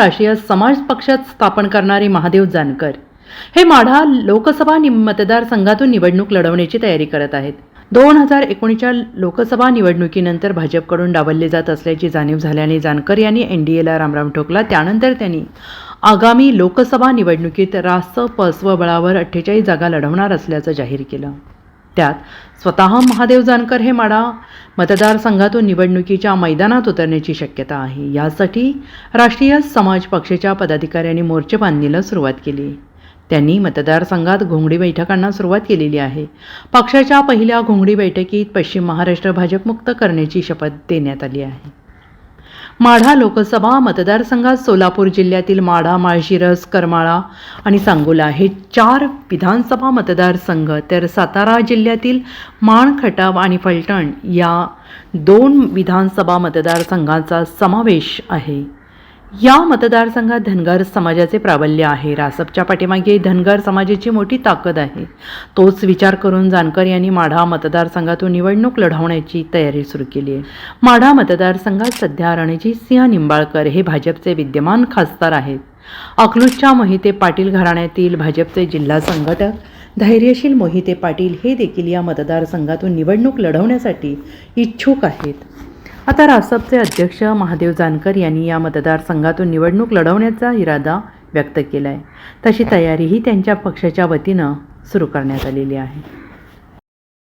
राष्ट्रीय समाज पक्षात स्थापन करणारे महादेव जानकर हे माढा लोकसभा नि मतदारसंघातून निवडणूक लढवण्याची तयारी करत आहेत. दोन हजार एकोणीसच्या लोकसभा निवडणुकीनंतर भाजपकडून डावलले जात असल्याची जाणीव झाल्याने जानकर यांनी एन डी एला रामराम ठोकला. त्यानंतर त्यांनी आगामी लोकसभा निवडणुकीत रास्त स्वबळावर अठ्ठेचाळीस जागा लढवणार असल्याचं जाहीर केलं. त्यात स्वतः महादेव जानकर हे माडा. मतदारसंघातून निवडणुकीच्या मैदानात उतरण्याची शक्यता आहे. यासाठी राष्ट्रीय समाज पक्षाच्या पदाधिकाऱ्यांनी मोर्चे बांधणीला सुरुवात केली. त्यांनी मतदारसंघात घोंगडी बैठकांना सुरुवात केलेली आहे. पक्षाच्या पहिल्या घोंगडी बैठकीत पश्चिम महाराष्ट्र भाजपमुक्त करण्याची शपथ देण्यात आली आहे. माढा लोकसभा मतदारसंघात सोलापूर जिल्ह्यातील माढा माळशिरस करमाळा आणि सांगोला हे चार विधानसभा मतदारसंघ तर सातारा जिल्ह्यातील माण खटाव आणि फलटण या दोन विधानसभा मतदारसंघांचा समावेश आहे. या मतदारसंघात धनगर समाजाचे प्राबल्य आहे. रासपच्या पाठीमागे धनगर समाजाची मोठी ताकद आहे. तोच विचार करून जानकर यांनी माढा मतदारसंघातून निवडणूक लढवण्याची तयारी सुरू केली आहे. माढा मतदारसंघात सध्या रणजित सिंह निंबाळकर हे भाजपचे विद्यमान खासदार आहेत. अकलूजच्या मोहिते पाटील घराण्यातील भाजपचे जिल्हा संघटक धैर्यशील मोहिते पाटील हे देखील या मतदारसंघातून निवडणूक लढवण्यासाठी इच्छुक आहेत. आता रासपचे अध्यक्ष महादेव जानकर यांनी या मतदारसंघातून निवडणूक लढवण्याचा इरादा व्यक्त केला आहे तशी तयारीही त्यांच्या पक्षाच्या वतीनं सुरू करण्यात आलेली आहे.